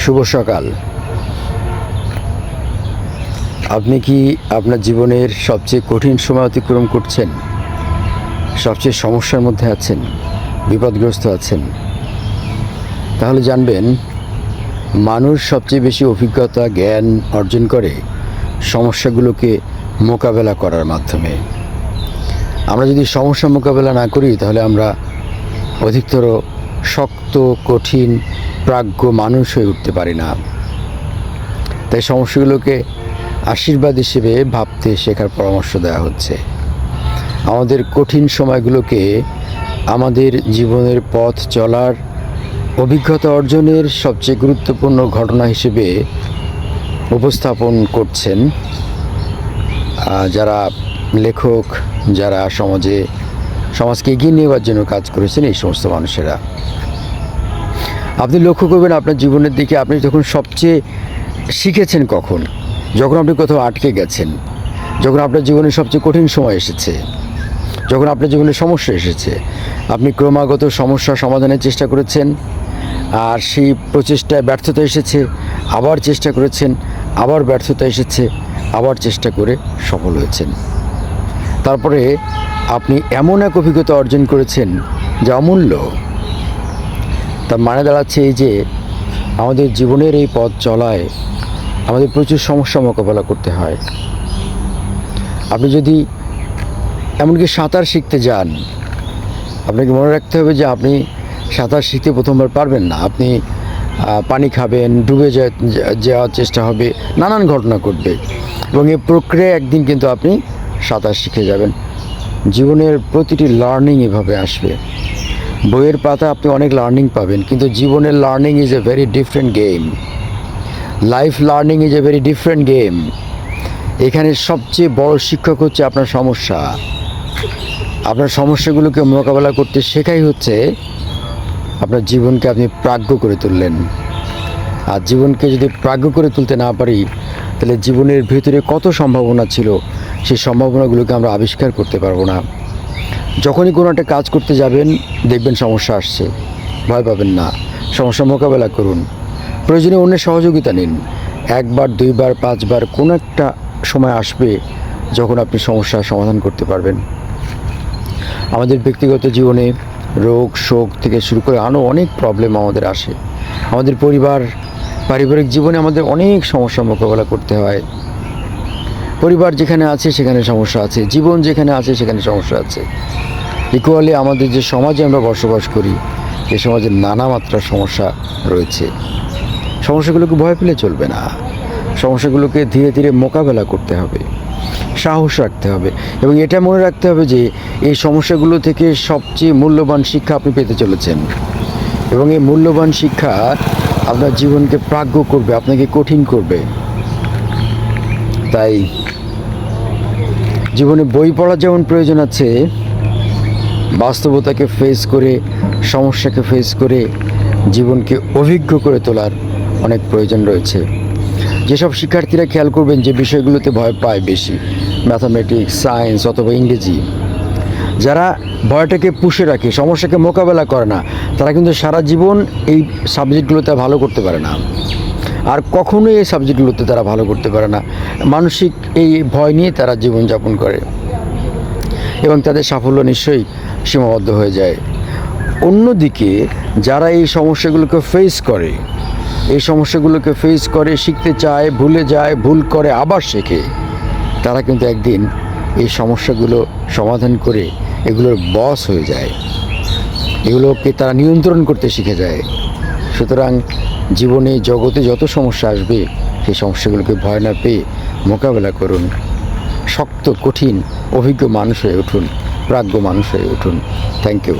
শুভ সকাল। আপনি কি আপনার জীবনের সবচেয়ে কঠিন সময় অতিক্রম করছেন? সবচেয়ে সমস্যার মধ্যে আছেন? বিপদগ্রস্ত আছেন? তাহলে জানবেন, মানুষ সবচেয়ে বেশি অভিজ্ঞতা, জ্ঞান অর্জন করে সমস্যাগুলোকে মোকাবেলা করার মাধ্যমে। আমরা যদি সমস্যা মোকাবেলা না করি, তাহলে আমরা অধিকতর শক্ত, কঠিন প্রাজ্ঞ মানুষ হয়ে উঠতে পারি না। তাই সমস্যাগুলোকে আশীর্বাদ হিসেবে ভাবতে শেখার পরামর্শ দেওয়া হচ্ছে। আমাদের কঠিন সময়গুলোকে আমাদের জীবনের পথ চলার অভিজ্ঞতা অর্জনের সবচেয়ে গুরুত্বপূর্ণ ঘটনা হিসেবে উপস্থাপন করছেন যারা লেখক, যারা সমাজে, সমাজকে এগিয়ে নেওয়ার জন্য কাজ করেছেন এই সমস্ত মানুষেরা। আপনি লক্ষ্য করবেন আপনার জীবনের দিকে আপনি যখন সবচেয়ে শিখেছেন কখন? যখন আপনি কোথাও আটকে গেছেন, যখন আপনার জীবনে সবচেয়ে কঠিন সময় এসেছে, যখন আপনার জীবনে সমস্যা এসেছে, আপনি ক্রমাগত সমস্যা সমাধানের চেষ্টা করেছেন, আর সেই প্রচেষ্টায় ব্যর্থতা এসেছে, আবার চেষ্টা করেছেন, আবার ব্যর্থতা এসেছে, আবার চেষ্টা করে সফল হয়েছেন। তারপরে আপনি এমন এক অভিজ্ঞতা অর্জন করেছেন যা অমূল্য। তার মানে দাঁড়াচ্ছে এই যে আমাদের জীবনের এই পথ চলায় আমাদের প্রচুর সমস্যা মোকাবেলা করতে হয়। আপনি যদি এমনকি সাঁতার শিখতে যান, আপনাকে মনে রাখতে হবে যে আপনি সাঁতার শিখতে প্রথমবার পারবেন না। আপনি পানি খাবেন, ডুবে যাওয়ার চেষ্টা হবে, নানান ঘটনা ঘটবে এবং এই প্রক্রিয়ায় একদিন কিন্তু আপনি সাঁতার শিখে যাবেন। জীবনের প্রতিটি লার্নিং এভাবে আসবে। বইয়ের পাতা আপনি অনেক লার্নিং পাবেন, কিন্তু জীবনের learning is a very different game life learning is a very different game এখানে সবচেয়ে বড় শিক্ষক হচ্ছে আপনার সমস্যা। আপনার সমস্যাগুলোকে মোকাবেলা করতে শেখাই হচ্ছে আপনার জীবনকে আপনি প্রাজ্ঞ করে তুললেন। আর জীবনকে যদি প্রাজ্ঞ করে তুলতে না পারি, তাহলে জীবনের ভেতরে কত সম্ভাবনা ছিল, সেই সম্ভাবনাগুলোকে আমরা আবিষ্কার করতে পারব না। যখনই কোনো একটা কাজ করতে যাবেন, দেখবেন সমস্যা আসছে। ভয় পাবেন না। সমস্যা মোকাবেলা করুন। প্রয়োজনে অন্যের সহযোগিতা নিন। একবার, দুইবার, পাঁচবার কোনো একটা সময় আসবে যখন আপনি সমস্যার সমাধান করতে পারবেন। আমাদের ব্যক্তিগত জীবনে রোগ, শোক থেকে শুরু করে আরও অনেক প্রবলেম আমাদের আসে। আমাদের পরিবার, পারিবারিক জীবনে আমাদের অনেক সমস্যা মোকাবেলা করতে হয়। পরিবার যেখানে আছে, সেখানে সমস্যা আছে। জীবন যেখানে আছে, সেখানে সমস্যা আছে। ইকুয়ালি আমাদের যে সমাজে আমরা বসবাস করি, এ সমাজে নানা মাত্রার সমস্যা রয়েছে। সমস্যাগুলোকে ভয় পেলে চলবে না। সমস্যাগুলোকে ধীরে ধীরে মোকাবেলা করতে হবে। সাহস রাখতে হবে। এবং এটা মনে রাখতে হবে যে, এই সমস্যাগুলো থেকে সবচেয়ে মূল্যবান শিক্ষা আপনি পেতে চলেছেন। এবং এই মূল্যবান শিক্ষা আপনার জীবনকে প্রাজ্ঞ করবে, আপনাকে কঠিন করবে। তাই জীবনে বই পড়ার যেমন প্রয়োজন আছে, বাস্তবতাকে ফেস করে, সমস্যাকে ফেস করে, জীবনকে অভিজ্ঞ করে তোলার অনেক প্রয়োজন রয়েছে। যেসব শিক্ষার্থীরা খেয়াল করবেন যে বিষয়গুলোতে ভয় পায় বেশি ম্যাথামেটিক্স সায়েন্স অথবা ইংরেজি, যারা ভয়টাকে পুষে রাখে, সমস্যাকে মোকাবেলা করে না, তারা কিন্তু সারা জীবন এই সাবজেক্টগুলোতে ভালো করতে পারে না। আর কখনোই এই সাবজেক্টগুলোতে তারা ভালো করতে পারে না। মানসিক এই ভয় নিয়ে তারা জীবনযাপন করে এবং তাদের সাফল্য নিশ্চয়ই সীমাবদ্ধ হয়ে যায়। অন্যদিকে যারা এই সমস্যাগুলোকে ফেস করে, এই সমস্যাগুলোকে ফেস করে, শিখতে চায়, ভুলে যায়, ভুল করে, আবার শেখে, তারা কিন্তু একদিন এই সমস্যাগুলো সমাধান করে এগুলোর বস হয়ে যায়। এগুলোকে তারা নিয়ন্ত্রণ করতে শিখে যায়। সুতরাং জীবনে, জগতে যত সমস্যা আসবে, সেই সমস্যাগুলোকে ভয় না পেয়ে মোকাবেলা করুন। শক্ত, কঠিন, অভিজ্ঞ মানুষ হয়ে উঠুন, প্রাজ্ঞ মানুষ হয়ে উঠুন। Thank you